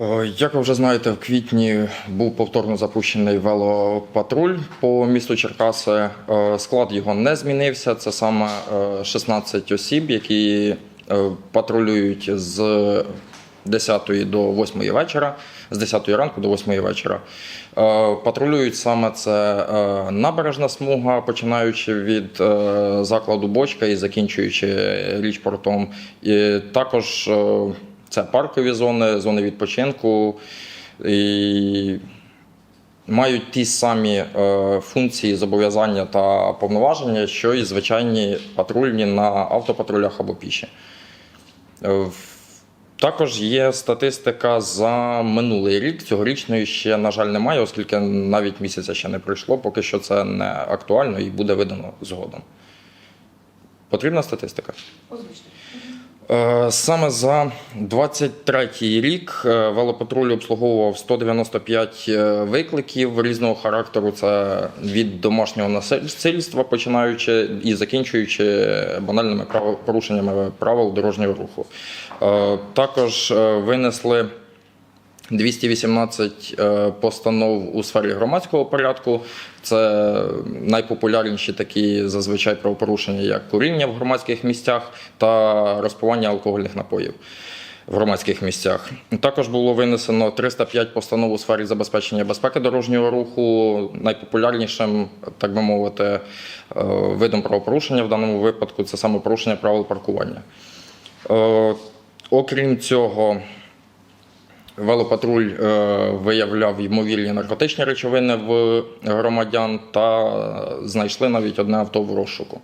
Е, Як ви вже знаєте, в квітні був повторно запущений велопатруль по місту Черкаси. Е, Склад його не змінився. Це саме е, 16 осіб, які е, патрулюють з 10 до 8 вечора, з 10 ранку до 8 вечора. Е, Патрулюють саме це е, набережна смуга, починаючи від е, закладу бочка і закінчуючи річпортом. І також е, це паркові зони, зони відпочинку. І мають ті самі е, функції, зобов'язання та повноваження, що і звичайні патрульні на автопатрулях або піші. Е, Також є статистика за минулий рік. Цьогорічної ще, на жаль, немає, оскільки навіть місяця ще не пройшло. Поки що це не актуально і буде видано згодом. Потрібна статистика? Озвучте. Е, Саме за 23-й рік е, велопатруль обслуговував 195 е, викликів різного характеру. Це від домашнього насильства, починаючи і закінчуючи банальними порушеннями правил дорожнього руху. Також винесли 218 е, постанов у сфері громадського порядку. Це найпопулярніші такі зазвичай правопорушення, як куріння в громадських місцях та розпивання алкогольних напоїв в громадських місцях. Також було винесено 305 постанов у сфері забезпечення безпеки дорожнього руху. Найпопулярнішим, так би мовити, е, видом правопорушення в даному випадку це саме порушення правил паркування. Е, Окрім цього, Велопатруль е, виявляв ймовірні наркотичні речовини в громадян та знайшли навіть одне авто в розшуку.